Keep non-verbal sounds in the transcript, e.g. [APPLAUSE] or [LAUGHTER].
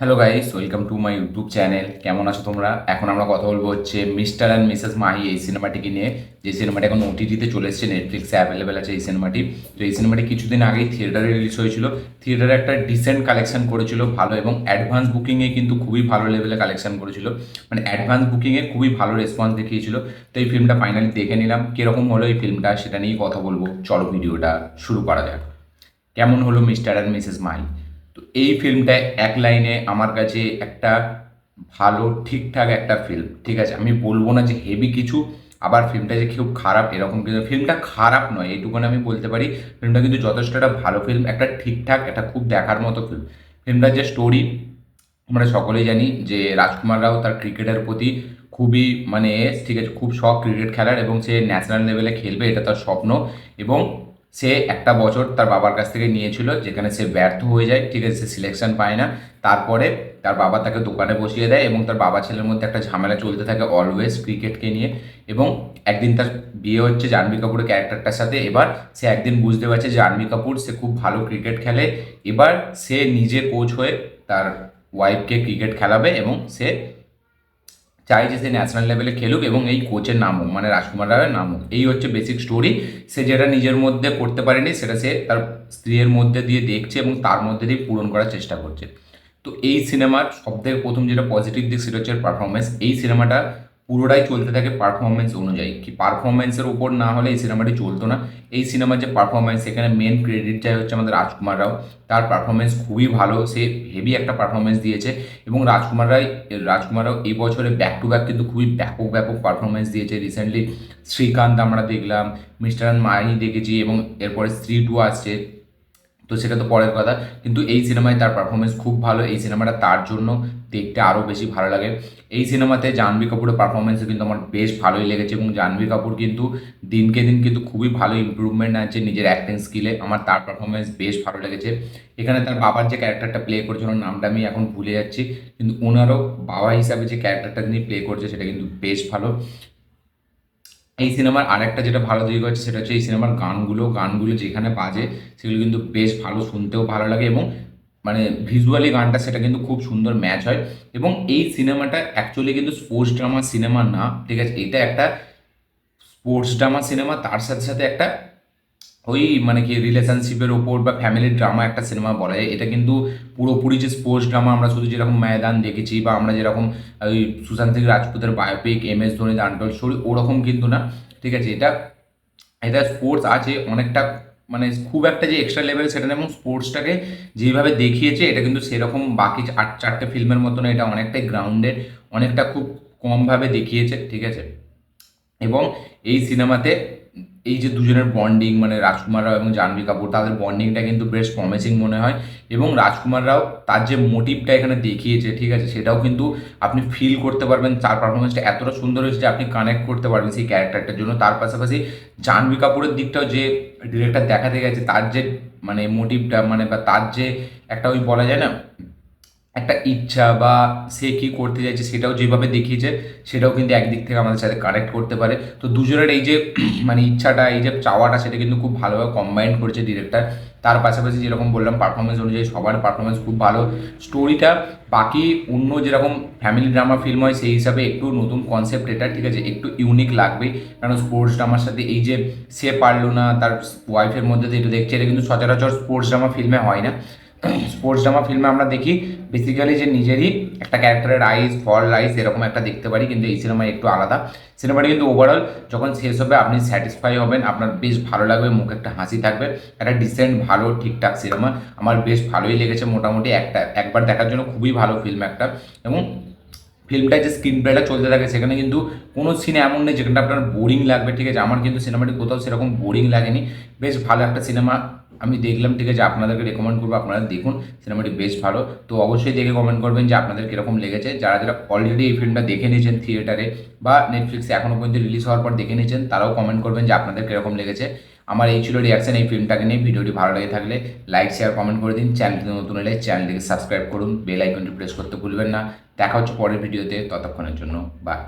Hello guys welcome to my YouTube channel কেমন আছো তোমরা? এখন আমরা কথা বলব হচ্ছে মিস্টার অ্যান্ড মিসেস মাহি এই সিনেমাটিকে নিয়ে। যে সিনেমাটি এখন ওটিটিতে চলে এসেছে নেটফ্লিক্সে অ্যাভেলেবেল আছে এই সিনেমাটি। তো এই সিনেমাটি কিছুদিন আগেই থিয়েটারে রিলিজ হয়েছিল। থিয়েটারে একটা ডিসেন্ট কালেকশন করেছিল, ভালো এবং অ্যাডভান্স বুকিংয়ে কিন্তু খুবই ভালো লেভেলে কালেকশন করেছিল। মানে অ্যাডভান্স বুকিংয়ে খুবই ভালো রেসপন্স দেখিয়েছিল। তো এই ফিল্মটা ফাইনালি দেখে নিলাম। কীরকম হলো এই ফিল্মটা সেটা নিয়েই কথা বলব। চলো ভিডিওটা শুরু করা যাক। কেমন হলো মিস্টার অ্যান্ড মিসেস মাহি? তো এই ফিল্মটা এক লাইনে আমার কাছে একটা ভালো, ঠিকঠাক একটা ফিল্ম ঠিক আছে? আমি বলব না যে হেভি কিছু, আবার ফিল্মটা যে খুব খারাপ, এরকম কিন্তু ফিল্মটা খারাপ নয়, এইটুকুনি আমি বলতে পারি ফিল্মটা কিন্তু যথেষ্ট একটা ভালো ফিল্ম একটা ঠিকঠাক, একটা খুব দেখার মতো ফিল্ম ফিল্মটার যে স্টোরি আমরা সকলেই জানি যে রাজকুমার রাও তার ক্রিকেটের প্রতি খুবই মানে ঠিক আছে, খুব শখ ক্রিকেট খেলার এবং সে ন্যাশনাল লেভেলে খেলবে, এটা তার স্বপ্ন। এবং সে একটা বছর তার বাবার কাছ থেকে নিয়েছিল, যেখানে সে ব্যর্থ হয়ে যায়, ঠিক আছে, সে সিলেকশন পায় না। তারপরে তার বাবা তাকে দোকানে বসিয়ে দেয় এবং তার বাবা ছেলের মধ্যে একটা ঝামেলা চলতে থাকে অলওয়েজ ক্রিকেটকে নিয়ে এবং একদিন তার বিয়ে হচ্ছে জাহ্নবী কাপুরের ক্যারেক্টারটার সাথে। এবার সে একদিন বুঝতে পারছে জাহ্নবী কাপুর, সে খুব ভালো ক্রিকেট খেলে। এবার সে নিজে কোচ হয়ে তার ওয়াইফকে ক্রিকেট খেলাবে এবং সে চাই যে সে ন্যাশনাল লেভেলে খেলুক এবং এই কোচের নাম হোক মানে রাজকুমার রায়ের নাম হোক। এই হচ্ছে বেসিক স্টোরি সে যেটা নিজের মধ্যে করতে পারেনি, সেটা সে তার স্ত্রীর মধ্যে দিয়ে দেখছে এবং তার মধ্যে দিয়ে পূরণ করার চেষ্টা করছে। তো এই সিনেমার সবথেকে প্রথম যেটা পজিটিভ দিক, সেটা হচ্ছে পারফরমেন্স এই সিনেমাটা পুরোটাই চলতে থাকে পারফরমেন্স অনুযায়ী। কি পারফরমেন্সের উপর না হলে এই সিনেমাটি চলতো না। এই সিনেমার যে পারফরমেন্স এখানে মেন ক্রেডিট হচ্ছে আমাদের রাজকুমার রাও। তার পারফরমেন্স খুবই ভালো। সে হেভি একটা পারফরমেন্স দিয়েছে এবং রাজকুমার রায়, রাজকুমার রাও এই বছরে ব্যাক টু ব্যাক কিন্তু খুবই ব্যাপক ব্যাপক পারফরমেন্স দিয়েছে রিসেন্টলি শ্রীকান্ত আমরা দেখলাম, মিস্টার মাহি দেখেছি এবং এরপরে স্ত্রী টু আসছে। তো সেটা তো পরের কথা। কিন্তু এই সিনেমায় তার পারফরমেন্স খুব ভালো। এই সিনেমাটা তার জন্য দেখতে আরও বেশি ভালো লাগে। এই সিনেমাতে জাহ্নবী কাপুরের পারফরমেন্সও কিন্তু আমার বেশ ভালোই লেগেছে এবং জাহ্নবী কাপুর কিন্তু দিনকে দিন কিন্তু খুবই ভালো ইম্প্রুভমেন্ট আছে নিজের অ্যাক্টিং স্কিলে আমার তার পারফরমেন্স বেশ ভালো লেগেছে। এখানে তার বাবার যে ক্যারেক্টারটা প্লে করছে, ওনার নামটা আমি এখন ভুলে যাচ্ছি। কিন্তু ওনারও বাবা হিসাবে যে ক্যারেক্টারটা তিনি প্লে করছে, সেটা কিন্তু বেশ ভালো। এই সিনেমার আরেকটা যেটা ভালো দিক হচ্ছে সেটা হচ্ছে এই সিনেমার গানগুলো গানগুলো যেখানে বাজে সেগুলো কিন্তু বেশ ভালো, শুনতেও ভালো লাগে এবং মানে ভিজুয়ালি গানটা সেটা কিন্তু খুব সুন্দর ম্যাচ হয় এবং এই সিনেমাটা অ্যাকচুয়ালি কিন্তু স্পোর্টস ড্রামা সিনেমা না, ঠিক আছে? এটা একটা স্পোর্টস ড্রামা সিনেমা তার সাথে সাথে একটা ওই মানে কি রিলেশনশিপের ওপর বা ফ্যামিলির ড্রামা একটা সিনেমা বলা। যায় এটা কিন্তু পুরোপুরি যে স্পোর্টস ড্রামা আমরা শুধু যেরকম ময়দান দেখেছি বা আমরা যেরকম, ওই Sushant Singh রাজপুতের biopic M S Dhoni, the untold story ওরকম কিন্তু না। ঠিক আছে, এটা এটা স্পোর্টস আছে, অনেকটা মানে খুব একটা যে এক্সট্রা লেভেল সেটা এবং স্পোর্টসটাকে যেভাবে দেখিয়েছে, এটা কিন্তু সেরকম বাকি আট, চারটে ফিল্মের মতন এটা অনেকটাই গ্রাউন্ডেড অনেকটা খুব কমভাবে দেখিয়েছে, ঠিক আছে। এবং এই সিনেমাতে এই যে দুজনের বন্ডিং মানে রাজকুমার রাও এবং জাহ্নবী কাপুর, তাদের বন্ডিংটা কিন্তু বেশ প্রমিসিং মনে হয়। এবং রাজকুমার রাও তার যে মোটিভটা এখানে দেখিয়েছে, ঠিক আছে, সেটাও কিন্তু আপনি ফিল করতে পারবেন। তার পারফরমেন্সটা এতটা সুন্দর হয়েছে যে আপনি কানেক্ট করতে পারবেন সেই ক্যারেক্টারটার জন্য। তার পাশাপাশি জাহ্নবী কাপুরের দিকটাও যে ডিরেক্টর দেখাতে গেছে, তার যে মানে মোটিভটা মানে বা তার যে একটা ওই বলা যায় না একটা ইচ্ছা বা সে কী করতে চাইছে সেটাও যেভাবে দেখিয়েছে, সেটাও কিন্তু একদিক থেকে আমাদের সাথে কানেক্ট করতে পারে। তো দুজনের এই যে [CLEARS THROAT] মানে ইচ্ছাটা, এই যে চাওয়াটা, সেটা কিন্তু খুব ভালোভাবে কম্বাইন করেছে ডিরেক্টর তার পাশাপাশি যেরকম বললাম পারফরমেন্স অনুযায়ী সবার পারফরমেন্স খুব ভালো। স্টোরিটা বাকি অন্য যেরকম ফ্যামিলি ড্রামা ফিল্ম হয়, সেই হিসাবে একটু নতুন কনসেপ্ট এটা, ঠিক আছে? একটু ইউনিক লাগবে। কারণ স্পোর্টস ড্রামার সাথে এই যে সে পারল না, তার ওয়াইফের মধ্যে একটু দেখছে, এটা কিন্তু সচরাচর স্পোর্টস ড্রামা ফিল্মে হয় না। স্পোর্টস ড্রামা ফিল্মে আমরা দেখি বেসিক্যালি যে নিজেরই একটা ক্যারেক্টারের রাইস ফল রাইস এরকম একটা দেখতে পারি, কিন্তু এই সিনেমায় একটু আলাদা। সিনেমাটি কিন্তু ওভারঅল যখন শেষ হবে, আপনি স্যাটিসফাই হবেন, আপনার বেশ ভালো লাগবে, মুখে একটা হাসি থাকবে, একটা ডিসেন্ট ভালো, ঠিকঠাক সিনেমা আমার বেশ ভালোই লেগেছে মোটামুটি একটা, একবার দেখার জন্য খুবই ভালো ফিল্ম একটা। এবং ফিল্মটায় যে স্ক্রিন প্লেটা চলতে থাকে, সেখানে কিন্তু কোনো সিনে এমন নেই, যেখানটা আপনার বোরিং লাগবে, ঠিক আছে? আমার কিন্তু সিনেমাটি কোথাও সেরকম বোরিং লাগেনি। বেশ ভালো একটা সিনেমা আমি দেখলাম, ঠিক আছে, আপনাদেরকে রেকমেন্ড করব, আপনারা দেখুন সিনেমাটি বেশ ভালো। তো অবশ্যই দেখে কমেন্ট করবেন যে আপনাদের কীরকম লেগেছে। যারা যারা অলরেডি এই ফিল্মটা দেখে নিয়েছেন থিয়েটারে বা নেটফ্লিক্সে এখনও পর্যন্ত রিলিজ হওয়ার পর দেখে নিয়েছেন, তারাও কমেন্ট করবেন যে আপনাদের কীরকম লেগেছে। আমার এই ছিল রিয়াকশন এই ফিল্মটাকে নিয়ে। ভিডিওটি ভালো লেগে থাকলে লাইক শেয়ার কমেন্ট করে দিন। চ্যানেলটি নতুন হলে চ্যানেলটিকে সাবস্ক্রাইব করুন। বেল আইকনটি প্রেস করতে ভুলবেন না। দেখা হচ্ছে পরের ভিডিওতে। ততক্ষণের জন্য বাই